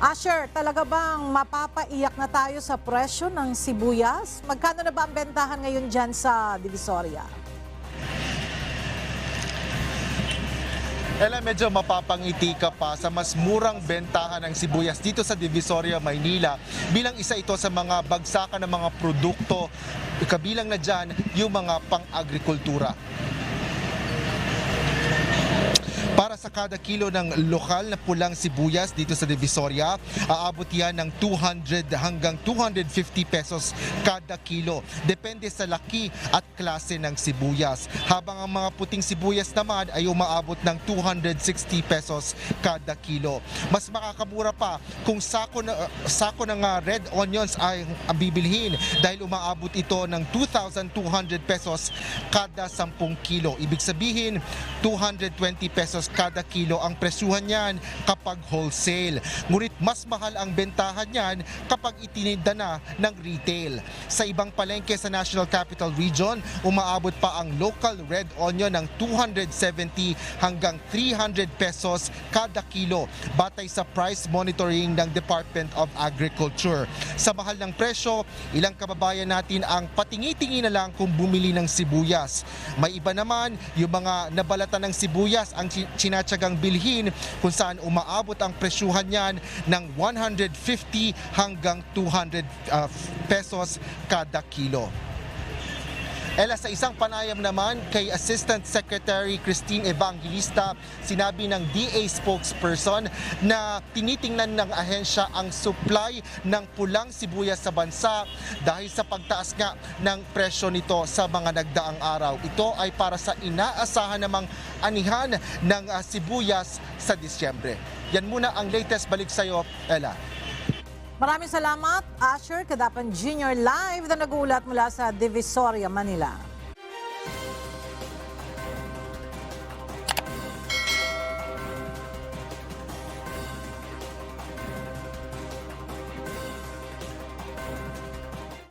Asher, talaga bang mapapaiyak na tayo sa presyo ng sibuyas? Magkano na ba ang bentahan ngayon dyan sa Divisoria? Ella, medyo mapapangiti ka pa sa mas murang bentahan ng sibuyas dito sa Divisoria, Maynila bilang isa ito sa mga bagsakan ng mga produkto kabilang na dyan yung mga pang-agrikultura. Para sa kada kilo ng lokal na pulang sibuyas dito sa Divisoria, aabot yan ng 200 hanggang 250 pesos kada kilo. Depende sa laki at klase ng sibuyas. Habang ang mga puting sibuyas naman ay umaabot ng 260 pesos kada kilo. Mas makakamura pa kung sako na sako ng red onions ay ang bibilhin dahil umaabot ito ng 2,200 pesos kada 10 kilo. Ibig sabihin 220 pesos kada kilo ang presyuhan niyan kapag wholesale. Ngunit mas mahal ang bentahan niyan kapag itininda na ng retail. Sa ibang palengke sa National Capital Region, umaabot pa ang local red onion ng 270 hanggang 300 pesos kada kilo batay sa price monitoring ng Department of Agriculture. Sa mahal ng presyo, ilang kababayan natin ang patingi-tingi na lang kung bumili ng sibuyas. May iba naman, yung mga nabalatan ng sibuyas ang chi- tsinatsagang bilhin kung saan umaabot ang presyuhan niyan ng 150 hanggang 200 uh, pesos kada kilo. Ella, sa isang panayam naman kay Assistant Secretary Christine Evangelista, sinabi ng DA spokesperson na tinitingnan ng ahensya ang supply ng pulang sibuyas sa bansa dahil sa pagtaas nga ng presyo nito sa mga nagdaang araw. Ito ay para sa inaasahan namang anihan ng ah, sibuyas sa Disyembre. Yan muna ang latest balik sa'yo, Ella. Maraming salamat, Asher Kadapan Jr. Live na nagulat mula sa Divisoria, Manila.